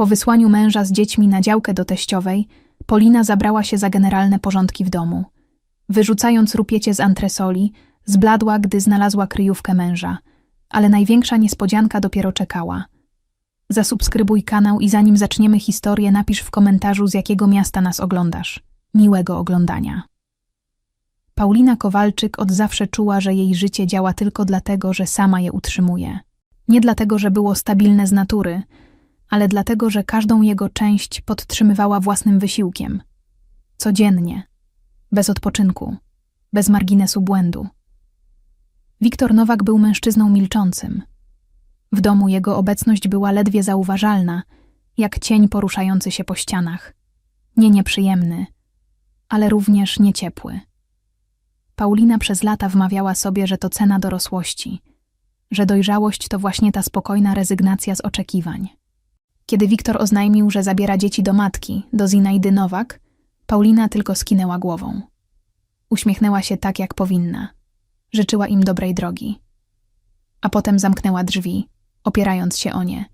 Po wysłaniu męża z dziećmi na działkę do teściowej, Polina zabrała się za generalne porządki w domu. Wyrzucając rupiecie z antresoli, zbladła, gdy znalazła kryjówkę męża, ale największa niespodzianka dopiero czekała. Zasubskrybuj kanał i zanim zaczniemy historię, napisz w komentarzu, z jakiego miasta nas oglądasz. Miłego oglądania. Paulina Kowalczyk od zawsze czuła, że jej życie działa tylko dlatego, że sama je utrzymuje. Nie dlatego, że było stabilne z natury, ale dlatego, że każdą jego część podtrzymywała własnym wysiłkiem. Codziennie, bez odpoczynku, bez marginesu błędu. Wiktor Nowak był mężczyzną milczącym. W domu jego obecność była ledwie zauważalna, jak cień poruszający się po ścianach. Nie nieprzyjemny, ale również nieciepły. Paulina przez lata wmawiała sobie, że to cena dorosłości, że dojrzałość to właśnie ta spokojna rezygnacja z oczekiwań. Kiedy Wiktor oznajmił, że zabiera dzieci do matki, do Zinajdy Nowak, Paulina tylko skinęła głową. Uśmiechnęła się tak, jak powinna. Życzyła im dobrej drogi. A potem zamknęła drzwi, opierając się o nie,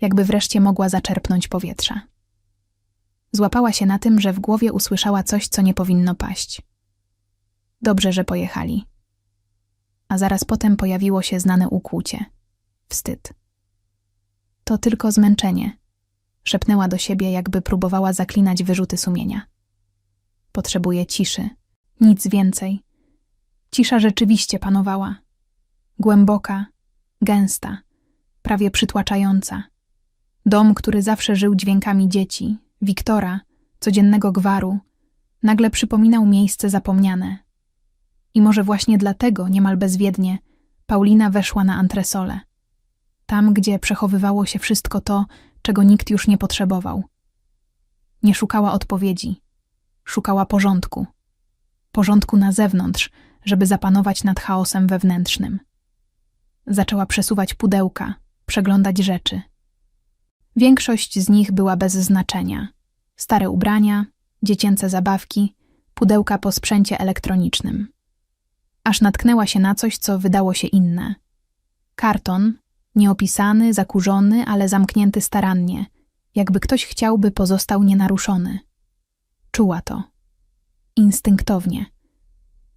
jakby wreszcie mogła zaczerpnąć powietrza. Złapała się na tym, że w głowie usłyszała coś, co nie powinno paść. Dobrze, że pojechali. A zaraz potem pojawiło się znane ukłucie. Wstyd. To tylko zmęczenie, szepnęła do siebie, jakby próbowała zaklinać wyrzuty sumienia. Potrzebuje ciszy, nic więcej. Cisza rzeczywiście panowała. Głęboka, gęsta, prawie przytłaczająca. Dom, który zawsze żył dźwiękami dzieci, Wiktora, codziennego gwaru, nagle przypominał miejsce zapomniane. I może właśnie dlatego, niemal bezwiednie, Paulina weszła na antresolę. Tam, gdzie przechowywało się wszystko to, czego nikt już nie potrzebował. Nie szukała odpowiedzi, szukała porządku. Porządku na zewnątrz, żeby zapanować nad chaosem wewnętrznym. Zaczęła przesuwać pudełka, przeglądać rzeczy. Większość z nich była bez znaczenia. Stare ubrania, dziecięce zabawki, pudełka po sprzęcie elektronicznym. Aż natknęła się na coś, co wydało się inne. Karton, nieopisany, zakurzony, ale zamknięty starannie, jakby ktoś chciałby pozostał nienaruszony. Czuła to. Instynktownie.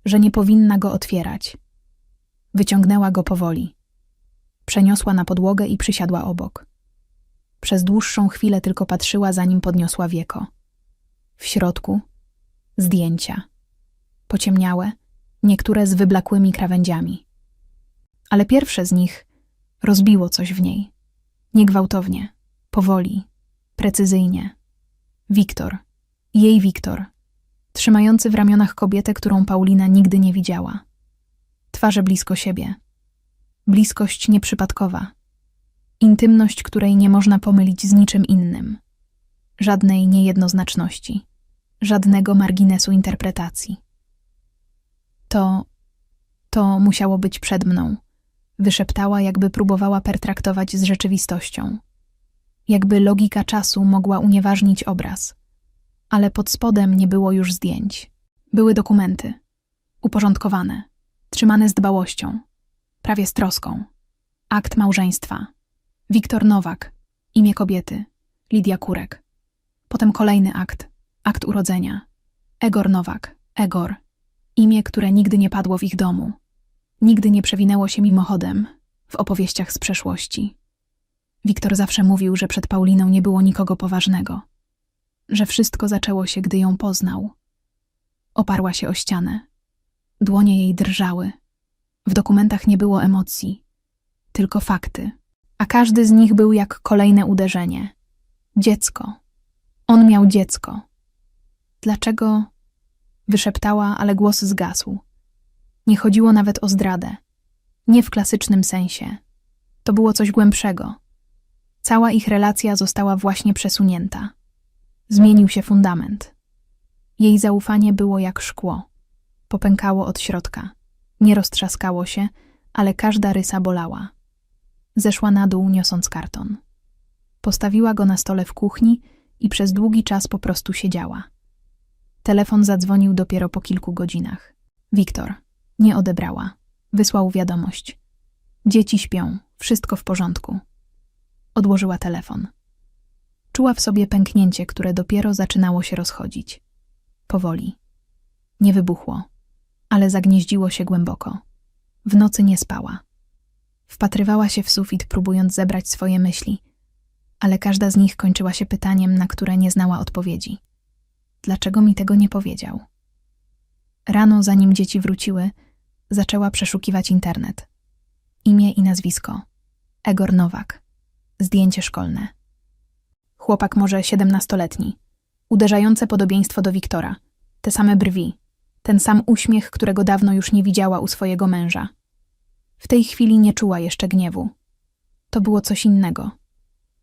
Że nie powinna go otwierać. Wyciągnęła go powoli. Przeniosła na podłogę i przysiadła obok. Przez dłuższą chwilę tylko patrzyła, zanim podniosła wieko. W środku zdjęcia. Pociemniałe, niektóre z wyblakłymi krawędziami. Ale pierwsze z nich rozbiło coś w niej. Niegwałtownie, powoli, precyzyjnie. Wiktor, jej Wiktor, trzymający w ramionach kobietę, którą Paulina nigdy nie widziała. Twarze blisko siebie. Bliskość nieprzypadkowa. Intymność, której nie można pomylić z niczym innym. Żadnej niejednoznaczności, żadnego marginesu interpretacji. To, to musiało być przed mną. Wyszeptała, jakby próbowała pertraktować z rzeczywistością. Jakby logika czasu mogła unieważnić obraz. Ale pod spodem nie było już zdjęć. Były dokumenty. Uporządkowane, trzymane z dbałością, prawie z troską. Akt małżeństwa. Wiktor Nowak, imię kobiety, Lidia Kurek. Potem kolejny akt, akt urodzenia. Egor Nowak, Egor, imię, które nigdy nie padło w ich domu. Nigdy nie przewinęło się mimochodem w opowieściach z przeszłości. Wiktor zawsze mówił, że przed Pauliną nie było nikogo poważnego, że wszystko zaczęło się, gdy ją poznał. Oparła się o ścianę. Dłonie jej drżały. W dokumentach nie było emocji, tylko fakty, a każdy z nich był jak kolejne uderzenie. Dziecko. On miał dziecko. Dlaczego? Wyszeptała, ale głos zgasł. Nie chodziło nawet o zdradę. Nie w klasycznym sensie. To było coś głębszego. Cała ich relacja została właśnie przesunięta. Zmienił się fundament. Jej zaufanie było jak szkło. Popękało od środka. Nie roztrzaskało się, ale każda rysa bolała. Zeszła na dół, niosąc karton. Postawiła go na stole w kuchni i przez długi czas po prostu siedziała. Telefon zadzwonił dopiero po kilku godzinach. Wiktor. Nie odebrała. Wysłał wiadomość. Dzieci śpią, wszystko w porządku. Odłożyła telefon. Czuła w sobie pęknięcie, które dopiero zaczynało się rozchodzić. Powoli. Nie wybuchło, ale zagnieździło się głęboko. W nocy nie spała. Wpatrywała się w sufit, próbując zebrać swoje myśli, ale każda z nich kończyła się pytaniem, na które nie znała odpowiedzi. Dlaczego mi tego nie powiedział? Rano, zanim dzieci wróciły, zaczęła przeszukiwać internet. Imię i nazwisko. Egor Nowak. Zdjęcie szkolne. Chłopak może siedemnastoletni. Uderzające podobieństwo do Wiktora. Te same brwi. Ten sam uśmiech, którego dawno już nie widziała u swojego męża. W tej chwili nie czuła jeszcze gniewu. To było coś innego.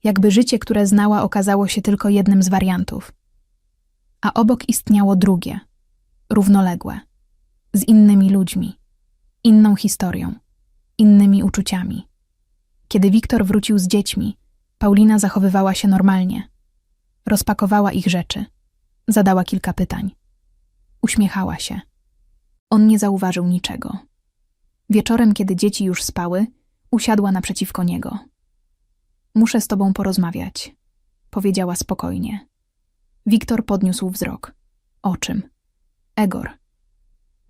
Jakby życie, które znała, okazało się tylko jednym z wariantów. A obok istniało drugie, równoległe, z innymi ludźmi, inną historią, innymi uczuciami. Kiedy Wiktor wrócił z dziećmi, Paulina zachowywała się normalnie. Rozpakowała ich rzeczy, zadała kilka pytań. Uśmiechała się. On nie zauważył niczego. Wieczorem, kiedy dzieci już spały, usiadła naprzeciwko niego. Muszę z tobą porozmawiać, powiedziała spokojnie. Wiktor podniósł wzrok. O czym? Egor.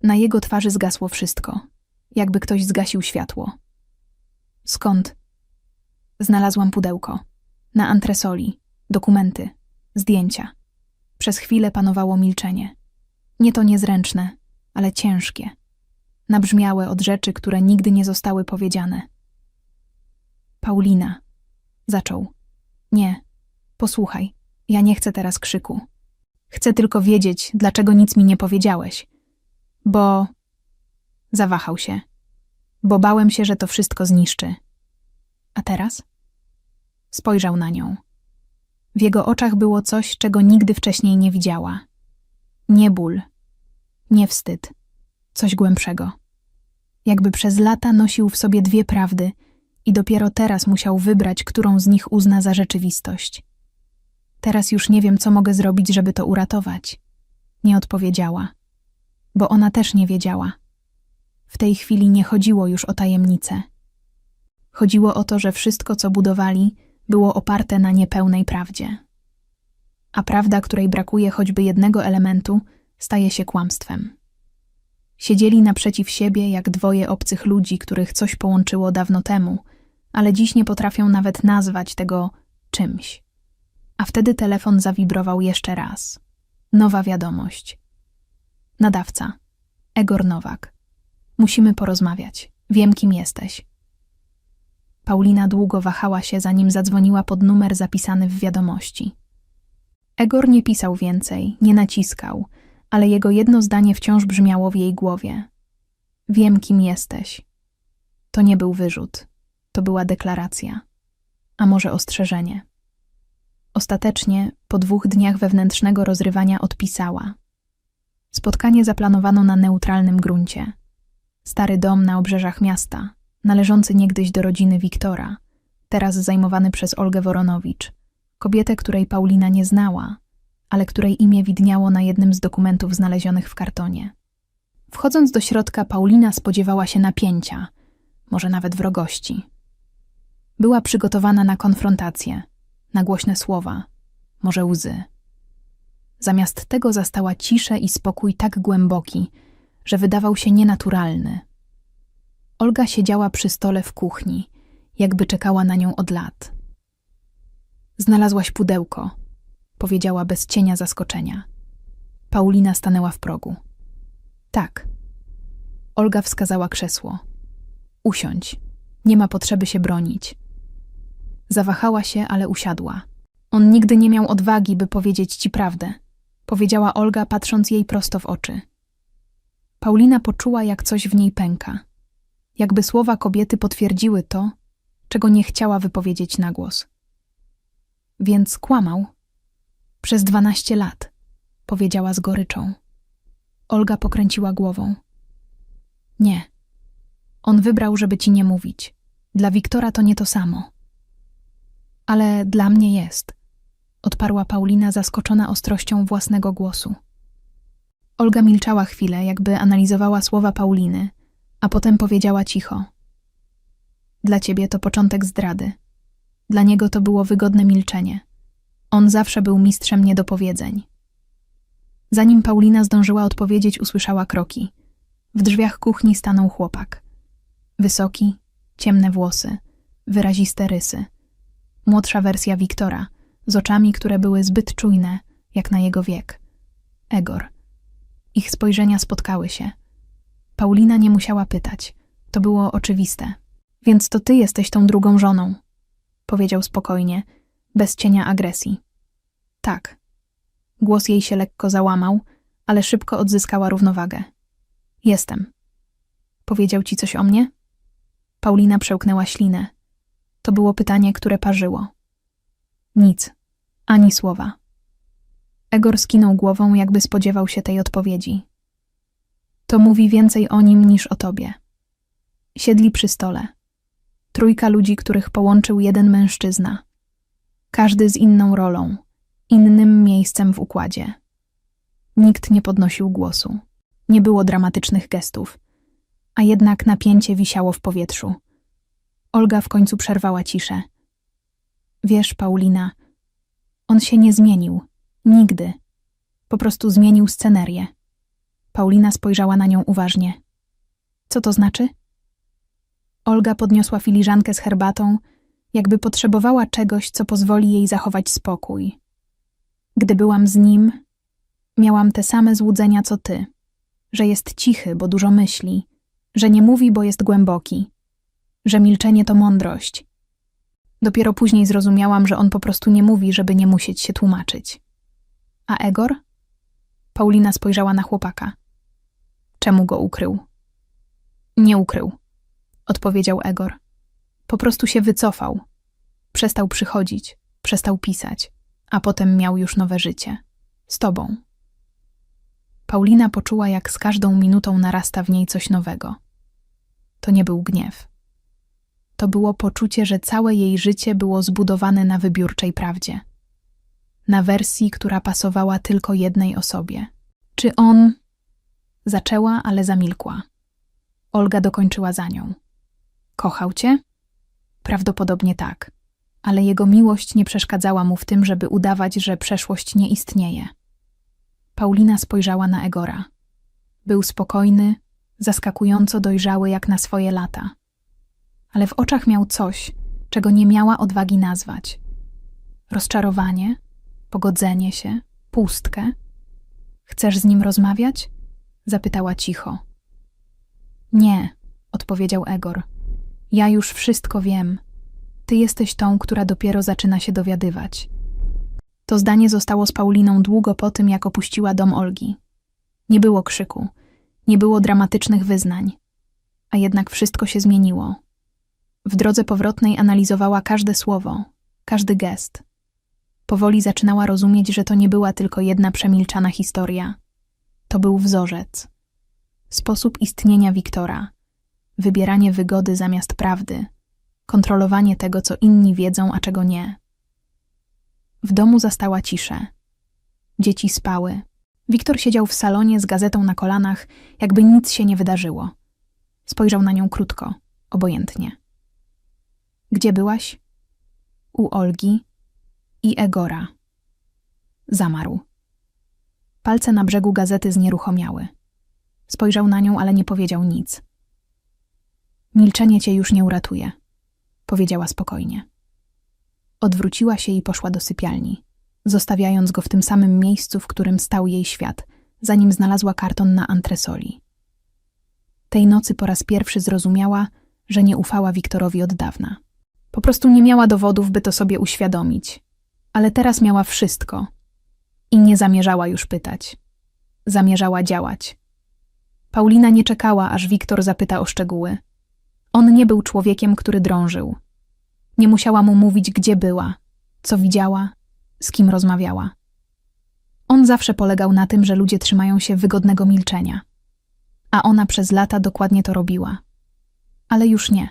Na jego twarzy zgasło wszystko, jakby ktoś zgasił światło. Skąd? Znalazłam pudełko. Na antresoli, dokumenty, zdjęcia. Przez chwilę panowało milczenie. Nie to niezręczne, ale ciężkie. Nabrzmiałe od rzeczy, które nigdy nie zostały powiedziane. Paulina. Zaczął. Nie. Posłuchaj. Ja nie chcę teraz krzyku. Chcę tylko wiedzieć, dlaczego nic mi nie powiedziałeś. Bo. Zawahał się. Bo bałem się, że to wszystko zniszczy. A teraz? Spojrzał na nią. W jego oczach było coś, czego nigdy wcześniej nie widziała. Nie ból, nie wstyd, coś głębszego. Jakby przez lata nosił w sobie dwie prawdy i dopiero teraz musiał wybrać, którą z nich uzna za rzeczywistość. Teraz już nie wiem, co mogę zrobić, żeby to uratować. Nie odpowiedziała, bo ona też nie wiedziała. W tej chwili nie chodziło już o tajemnicę. Chodziło o to, że wszystko, co budowali, było oparte na niepełnej prawdzie. A prawda, której brakuje choćby jednego elementu, staje się kłamstwem. Siedzieli naprzeciw siebie jak dwoje obcych ludzi, których coś połączyło dawno temu, ale dziś nie potrafią nawet nazwać tego czymś. A wtedy telefon zawibrował jeszcze raz. Nowa wiadomość. Nadawca. Egor Nowak. Musimy porozmawiać. Wiem, kim jesteś. Paulina długo wahała się, zanim zadzwoniła pod numer zapisany w wiadomości. Egor nie pisał więcej, nie naciskał, ale jego jedno zdanie wciąż brzmiało w jej głowie. Wiem, kim jesteś. To nie był wyrzut, to była deklaracja, a może ostrzeżenie. Ostatecznie, po dwóch dniach wewnętrznego rozrywania, odpisała. Spotkanie zaplanowano na neutralnym gruncie. Stary dom na obrzeżach miasta, należący niegdyś do rodziny Wiktora, teraz zajmowany przez Olgę Woronowicz, kobietę, której Paulina nie znała, ale której imię widniało na jednym z dokumentów znalezionych w kartonie. Wchodząc do środka, Paulina spodziewała się napięcia, może nawet wrogości. Była przygotowana na konfrontację, na głośne słowa, może łzy. Zamiast tego zastała ciszę i spokój tak głęboki, że wydawał się nienaturalny. Olga siedziała przy stole w kuchni, jakby czekała na nią od lat. Znalazłaś pudełko, powiedziała bez cienia zaskoczenia. Paulina stanęła w progu. Tak. Olga wskazała krzesło. Usiądź. Nie ma potrzeby się bronić. Zawahała się, ale usiadła. On nigdy nie miał odwagi, by powiedzieć ci prawdę, powiedziała Olga, patrząc jej prosto w oczy. Paulina poczuła, jak coś w niej pęka. Jakby słowa kobiety potwierdziły to, czego nie chciała wypowiedzieć na głos. Więc kłamał. Przez dwanaście lat, powiedziała z goryczą. Olga pokręciła głową. Nie. On wybrał, żeby ci nie mówić. Dla Wiktora to nie to samo. Ale dla mnie jest, odparła Paulina zaskoczona ostrością własnego głosu. Olga milczała chwilę, jakby analizowała słowa Pauliny, a potem powiedziała cicho: Dla ciebie to początek zdrady. Dla niego to było wygodne milczenie. On zawsze był mistrzem niedopowiedzeń. Zanim Paulina zdążyła odpowiedzieć, usłyszała kroki. W drzwiach kuchni stanął chłopak. Wysoki, ciemne włosy, wyraziste rysy. Młodsza wersja Wiktora, z oczami, które były zbyt czujne, jak na jego wiek. Egor. Ich spojrzenia spotkały się. Paulina nie musiała pytać. To było oczywiste. Więc to ty jesteś tą drugą żoną, powiedział spokojnie, bez cienia agresji. Tak. Głos jej się lekko załamał, ale szybko odzyskała równowagę. Jestem. Powiedział ci coś o mnie? Paulina przełknęła ślinę. To było pytanie, które parzyło. Nic, ani słowa. Egor skinął głową, jakby spodziewał się tej odpowiedzi. To mówi więcej o nim niż o tobie. Siedli przy stole. Trójka ludzi, których połączył jeden mężczyzna. Każdy z inną rolą, innym miejscem w układzie. Nikt nie podnosił głosu. Nie było dramatycznych gestów, a jednak napięcie wisiało w powietrzu. Olga w końcu przerwała ciszę. Wiesz, Paulina, on się nie zmienił. Nigdy. Po prostu zmienił scenerię. Paulina spojrzała na nią uważnie. Co to znaczy? Olga podniosła filiżankę z herbatą, jakby potrzebowała czegoś, co pozwoli jej zachować spokój. Gdy byłam z nim, miałam te same złudzenia co ty, że jest cichy, bo dużo myśli, że nie mówi, bo jest głęboki, że milczenie to mądrość. Dopiero później zrozumiałam, że on po prostu nie mówi, żeby nie musieć się tłumaczyć. A Egor? Paulina spojrzała na chłopaka. Czemu go ukrył? Nie ukrył, odpowiedział Egor. Po prostu się wycofał. Przestał przychodzić, przestał pisać, a potem miał już nowe życie. Z tobą. Paulina poczuła, jak z każdą minutą narasta w niej coś nowego. To nie był gniew. To było poczucie, że całe jej życie było zbudowane na wybiórczej prawdzie. Na wersji, która pasowała tylko jednej osobie. Czy on. Zaczęła, ale zamilkła. Olga dokończyła za nią. Kochał cię? Prawdopodobnie tak, ale jego miłość nie przeszkadzała mu w tym, żeby udawać, że przeszłość nie istnieje. Paulina spojrzała na Egora. Był spokojny, zaskakująco dojrzały jak na swoje lata. Ale w oczach miał coś, czego nie miała odwagi nazwać. Rozczarowanie, pogodzenie się, pustkę. Chcesz z nim rozmawiać? zapytała cicho. Nie, odpowiedział Egor. Ja już wszystko wiem. Ty jesteś tą, która dopiero zaczyna się dowiadywać. To zdanie zostało z Pauliną długo po tym, jak opuściła dom Olgi. Nie było krzyku, nie było dramatycznych wyznań, a jednak wszystko się zmieniło. W drodze powrotnej analizowała każde słowo, każdy gest. Powoli zaczynała rozumieć, że to nie była tylko jedna przemilczana historia. To był wzorzec. Sposób istnienia Wiktora, wybieranie wygody zamiast prawdy, kontrolowanie tego, co inni wiedzą, a czego nie. W domu zastała ciszę. Dzieci spały. Wiktor siedział w salonie z gazetą na kolanach, jakby nic się nie wydarzyło. Spojrzał na nią krótko, obojętnie. Gdzie byłaś? U Olgi i Egora. Zamarł. Palce na brzegu gazety znieruchomiały. Spojrzał na nią, ale nie powiedział nic. Milczenie cię już nie uratuje, powiedziała spokojnie. Odwróciła się i poszła do sypialni, zostawiając go w tym samym miejscu, w którym stał jej świat, zanim znalazła karton na antresoli. Tej nocy po raz pierwszy zrozumiała, że nie ufała Wiktorowi od dawna. Po prostu nie miała dowodów, by to sobie uświadomić. Ale teraz miała wszystko i nie zamierzała już pytać. Zamierzała działać. Paulina nie czekała, aż Wiktor zapyta o szczegóły. On nie był człowiekiem, który drążył. Nie musiała mu mówić, gdzie była, co widziała, z kim rozmawiała. On zawsze polegał na tym, że ludzie trzymają się wygodnego milczenia. A ona przez lata dokładnie to robiła. Ale już nie.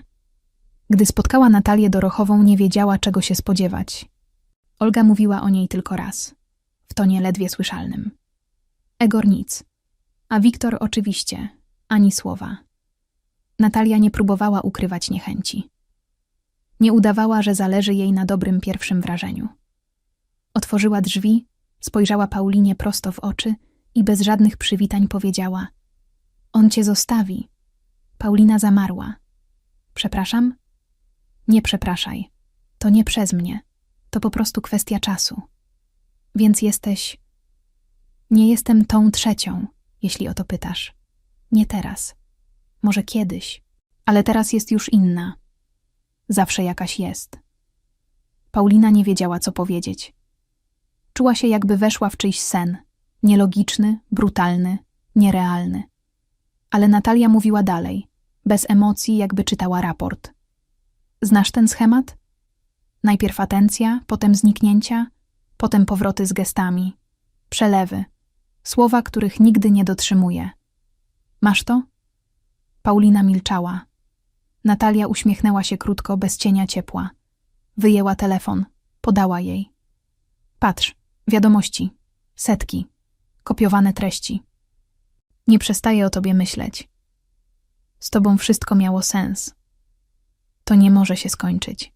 Gdy spotkała Natalię Dorochową, nie wiedziała, czego się spodziewać. Olga mówiła o niej tylko raz, w tonie ledwie słyszalnym. Egor nic, a Wiktor oczywiście ani słowa. Natalia nie próbowała ukrywać niechęci. Nie udawała, że zależy jej na dobrym pierwszym wrażeniu. Otworzyła drzwi, spojrzała Paulinie prosto w oczy i bez żadnych przywitań powiedziała: On cię zostawi. Paulina zamarła. Przepraszam? Nie przepraszaj. To nie przez mnie. To po prostu kwestia czasu. Więc jesteś. Nie jestem tą trzecią, jeśli o to pytasz. Nie teraz. Może kiedyś. Ale teraz jest już inna. Zawsze jakaś jest. Paulina nie wiedziała, co powiedzieć. Czuła się, jakby weszła w czyjś sen. Nielogiczny, brutalny, nierealny. Ale Natalia mówiła dalej, bez emocji, jakby czytała raport. Znasz ten schemat? Najpierw atencja, potem zniknięcia, potem powroty z gestami, przelewy, słowa, których nigdy nie dotrzymuje. Masz to? Paulina milczała. Natalia uśmiechnęła się krótko, bez cienia ciepła. Wyjęła telefon, podała jej. Patrz, wiadomości, setki, kopiowane treści. Nie przestaję o tobie myśleć. Z tobą wszystko miało sens. To nie może się skończyć.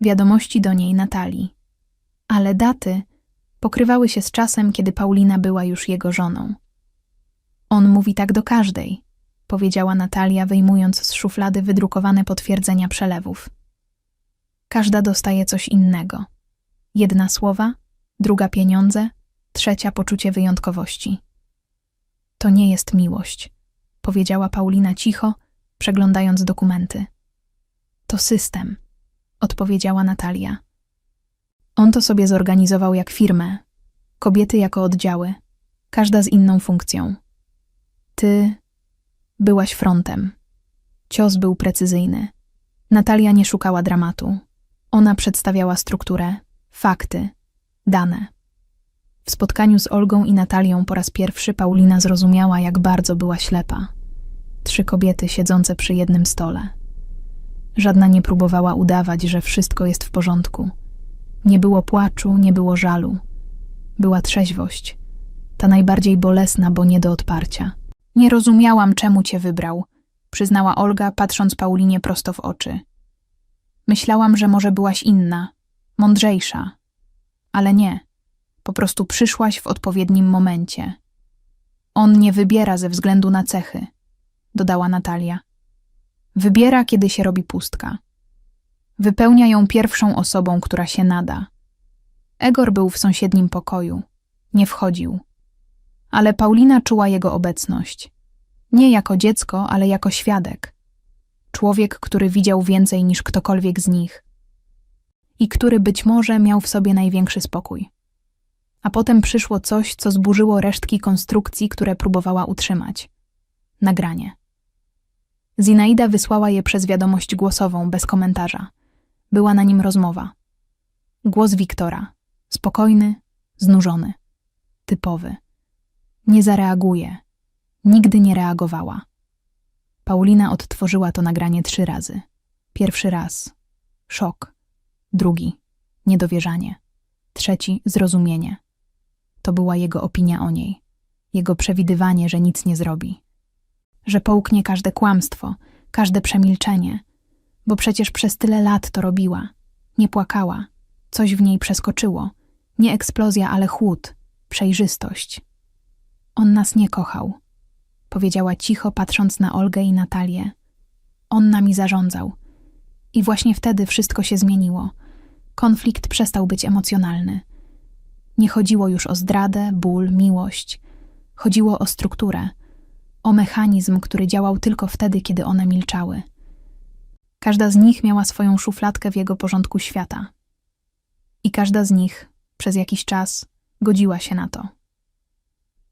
Wiadomości do niej Natalii. Ale daty pokrywały się z czasem, kiedy Paulina była już jego żoną. On mówi tak do każdej, powiedziała Natalia, wyjmując z szuflady wydrukowane potwierdzenia przelewów. Każda dostaje coś innego. Jedna słowa, druga pieniądze, trzecia poczucie wyjątkowości. To nie jest miłość, powiedziała Paulina cicho, przeglądając dokumenty. To system, odpowiedziała Natalia. On to sobie zorganizował jak firmę, kobiety jako oddziały, każda z inną funkcją. Ty byłaś frontem. Cios był precyzyjny. Natalia nie szukała dramatu. Ona przedstawiała strukturę, fakty, dane. W spotkaniu z Olgą i Natalią po raz pierwszy Paulina zrozumiała, jak bardzo była ślepa. Trzy kobiety siedzące przy jednym stole. Żadna nie próbowała udawać, że wszystko jest w porządku. Nie było płaczu, nie było żalu. Była trzeźwość, ta najbardziej bolesna, bo nie do odparcia. Nie rozumiałam, czemu cię wybrał, przyznała Olga, patrząc Paulinie prosto w oczy. Myślałam, że może byłaś inna, mądrzejsza. Ale nie. Po prostu przyszłaś w odpowiednim momencie. On nie wybiera ze względu na cechy, dodała Natalia. Wybiera, kiedy się robi pustka. Wypełnia ją pierwszą osobą, która się nada. Egor był w sąsiednim pokoju. Nie wchodził. Ale Paulina czuła jego obecność. Nie jako dziecko, ale jako świadek. Człowiek, który widział więcej niż ktokolwiek z nich. I który być może miał w sobie największy spokój. A potem przyszło coś, co zburzyło resztki konstrukcji, które próbowała utrzymać. Nagranie. Zinaida wysłała je przez wiadomość głosową, bez komentarza. Była na nim rozmowa. Głos Wiktora. Spokojny, znużony. Typowy. Nie zareaguje. Nigdy nie reagowała. Paulina odtworzyła to nagranie trzy razy. Pierwszy raz. Szok. Drugi. Niedowierzanie. Trzeci. Zrozumienie. To była jego opinia o niej. Jego przewidywanie, że nic nie zrobi. Że połknie każde kłamstwo, każde przemilczenie. Bo przecież przez tyle lat to robiła. Nie płakała. Coś w niej przeskoczyło. Nie eksplozja, ale chłód. Przejrzystość. On nas nie kochał powiedziała cicho, patrząc na Olgę i Natalię. On nami zarządzał. I właśnie wtedy wszystko się zmieniło. Konflikt przestał być emocjonalny. Nie chodziło już o zdradę, ból, miłość. Chodziło o strukturę, o mechanizm, który działał tylko wtedy, kiedy one milczały. Każda z nich miała swoją szufladkę w jego porządku świata. I każda z nich, przez jakiś czas, godziła się na to.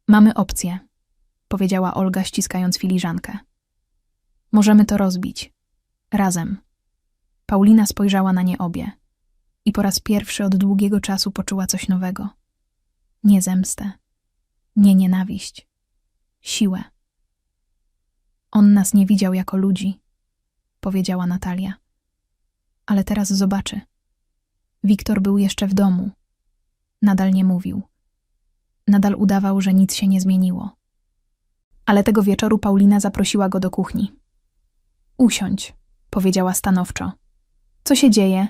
Mamy opcję, powiedziała Olga, ściskając filiżankę. Możemy to rozbić. Razem. Paulina spojrzała na nie obie i po raz pierwszy od długiego czasu poczuła coś nowego. Nie zemstę, nie nienawiść, siłę. On nas nie widział jako ludzi, powiedziała Natalia. Ale teraz zobaczy. Wiktor był jeszcze w domu. Nadal nie mówił. Nadal udawał, że nic się nie zmieniło ale tego wieczoru Paulina zaprosiła go do kuchni. Usiądź, powiedziała stanowczo. Co się dzieje?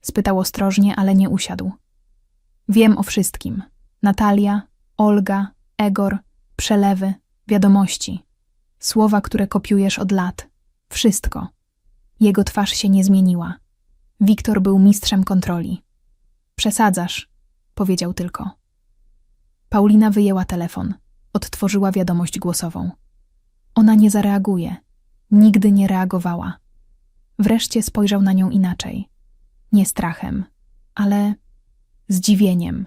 spytał ostrożnie, ale nie usiadł. Wiem o wszystkim. Natalia, Olga, Egor, przelewy, wiadomości. Słowa, które kopiujesz od lat. Wszystko. Jego twarz się nie zmieniła. Wiktor był mistrzem kontroli. Przesadzasz, powiedział tylko. Paulina wyjęła telefon. Odtworzyła wiadomość głosową. Ona nie zareaguje. Nigdy nie reagowała. Wreszcie spojrzał na nią inaczej. Nie strachem, ale zdziwieniem.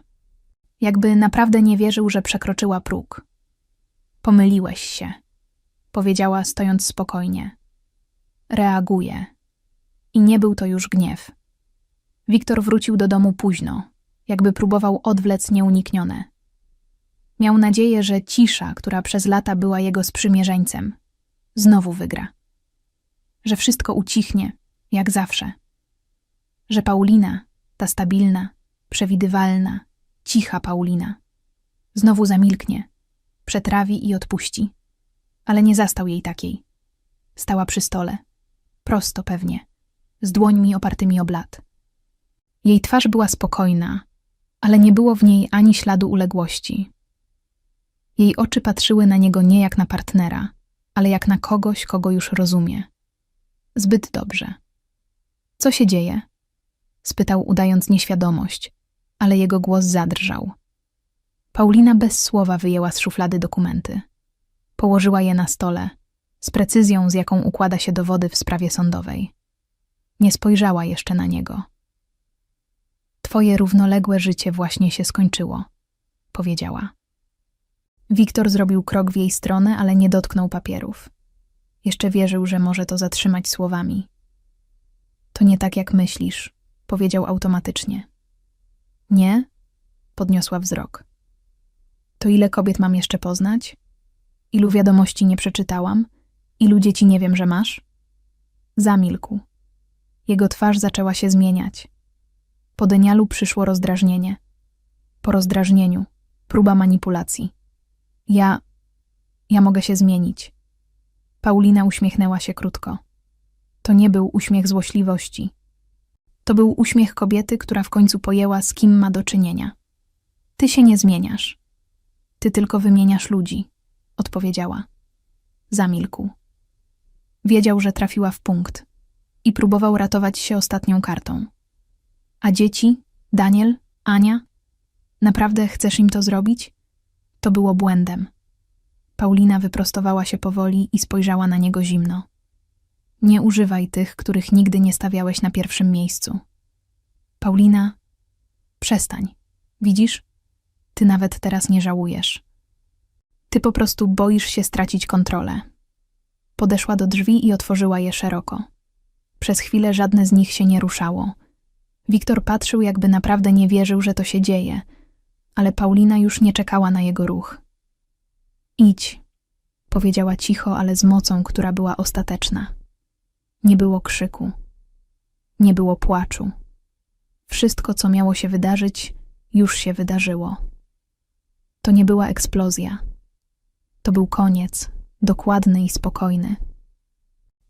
Jakby naprawdę nie wierzył, że przekroczyła próg. Pomyliłeś się, powiedziała, stojąc spokojnie. Reaguje. I nie był to już gniew. Wiktor wrócił do domu późno, jakby próbował odwlec nieuniknione. Miał nadzieję, że cisza, która przez lata była jego sprzymierzeńcem, znowu wygra. Że wszystko ucichnie, jak zawsze. Że Paulina, ta stabilna, przewidywalna, cicha Paulina, znowu zamilknie, przetrawi i odpuści. Ale nie zastał jej takiej. Stała przy stole, prosto pewnie, z dłońmi opartymi o blat. Jej twarz była spokojna, ale nie było w niej ani śladu uległości. Jej oczy patrzyły na niego nie jak na partnera, ale jak na kogoś, kogo już rozumie. Zbyt dobrze. Co się dzieje? spytał, udając nieświadomość, ale jego głos zadrżał. Paulina bez słowa wyjęła z szuflady dokumenty. Położyła je na stole, z precyzją, z jaką układa się dowody w sprawie sądowej. Nie spojrzała jeszcze na niego. Twoje równoległe życie właśnie się skończyło, powiedziała. Wiktor zrobił krok w jej stronę, ale nie dotknął papierów. Jeszcze wierzył, że może to zatrzymać słowami. To nie tak, jak myślisz, powiedział automatycznie. Nie? Podniosła wzrok. To ile kobiet mam jeszcze poznać? Ilu wiadomości nie przeczytałam? Ilu dzieci nie wiem, że masz? Zamilkł. Jego twarz zaczęła się zmieniać. Po denialu przyszło rozdrażnienie. Po rozdrażnieniu próba manipulacji. Ja. Ja mogę się zmienić. Paulina uśmiechnęła się krótko. To nie był uśmiech złośliwości. To był uśmiech kobiety, która w końcu pojęła, z kim ma do czynienia. Ty się nie zmieniasz. Ty tylko wymieniasz ludzi, odpowiedziała. Zamilkł. Wiedział, że trafiła w punkt i próbował ratować się ostatnią kartą. A dzieci? Daniel? Ania? Naprawdę chcesz im to zrobić? To było błędem. Paulina wyprostowała się powoli i spojrzała na niego zimno. Nie używaj tych, których nigdy nie stawiałeś na pierwszym miejscu. Paulina, przestań. Widzisz? Ty nawet teraz nie żałujesz. Ty po prostu boisz się stracić kontrolę. Podeszła do drzwi i otworzyła je szeroko. Przez chwilę żadne z nich się nie ruszało. Wiktor patrzył, jakby naprawdę nie wierzył, że to się dzieje, ale Paulina już nie czekała na jego ruch. Idź, powiedziała cicho, ale z mocą, która była ostateczna. Nie było krzyku, nie było płaczu. Wszystko, co miało się wydarzyć, już się wydarzyło. To nie była eksplozja. To był koniec, dokładny i spokojny.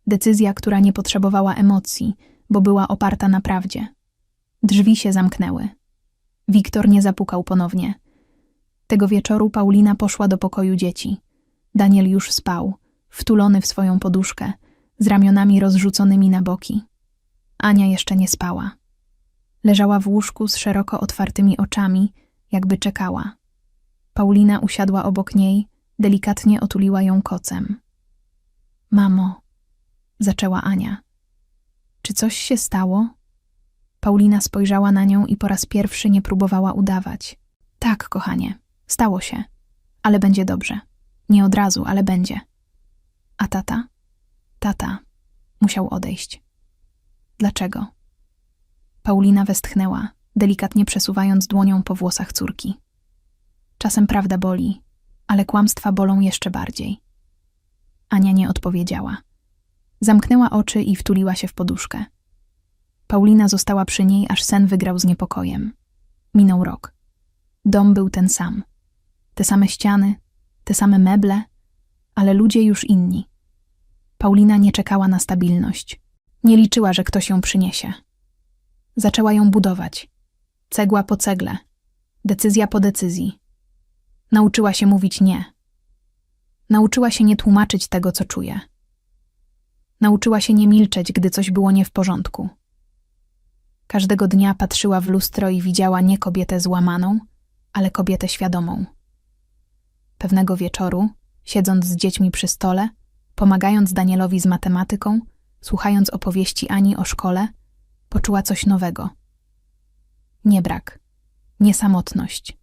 Decyzja, która nie potrzebowała emocji, bo była oparta na prawdzie. Drzwi się zamknęły. Wiktor nie zapukał ponownie. Tego wieczoru Paulina poszła do pokoju dzieci. Daniel już spał, wtulony w swoją poduszkę, z ramionami rozrzuconymi na boki. Ania jeszcze nie spała. Leżała w łóżku z szeroko otwartymi oczami, jakby czekała. Paulina usiadła obok niej, delikatnie otuliła ją kocem. Mamo, zaczęła Ania. Czy coś się stało? Paulina spojrzała na nią i po raz pierwszy nie próbowała udawać. Tak, kochanie, stało się, ale będzie dobrze. Nie od razu, ale będzie. A tata? Tata musiał odejść. Dlaczego? Paulina westchnęła, delikatnie przesuwając dłonią po włosach córki. Czasem prawda boli, ale kłamstwa bolą jeszcze bardziej. Ania nie odpowiedziała. Zamknęła oczy i wtuliła się w poduszkę. Paulina została przy niej, aż sen wygrał z niepokojem. Minął rok. Dom był ten sam. Te same ściany, te same meble, ale ludzie już inni. Paulina nie czekała na stabilność. Nie liczyła, że ktoś ją przyniesie. Zaczęła ją budować. Cegła po cegle. Decyzja po decyzji. Nauczyła się mówić nie. Nauczyła się nie tłumaczyć tego, co czuje. Nauczyła się nie milczeć, gdy coś było nie w porządku. Każdego dnia patrzyła w lustro i widziała nie kobietę złamaną, ale kobietę świadomą. Pewnego wieczoru, siedząc z dziećmi przy stole, pomagając Danielowi z matematyką, słuchając opowieści Ani o szkole, poczuła coś nowego. Nie brak, nie samotność,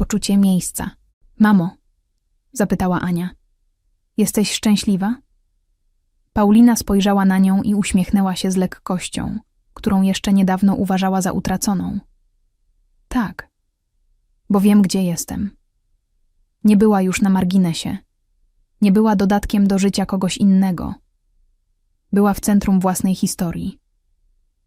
poczucie miejsca. Mamo, zapytała Ania, jesteś szczęśliwa? Paulina spojrzała na nią i uśmiechnęła się z lekkością, którą jeszcze niedawno uważała za utraconą. Tak, bo wiem, gdzie jestem. Nie była już na marginesie. Nie była dodatkiem do życia kogoś innego. Była w centrum własnej historii.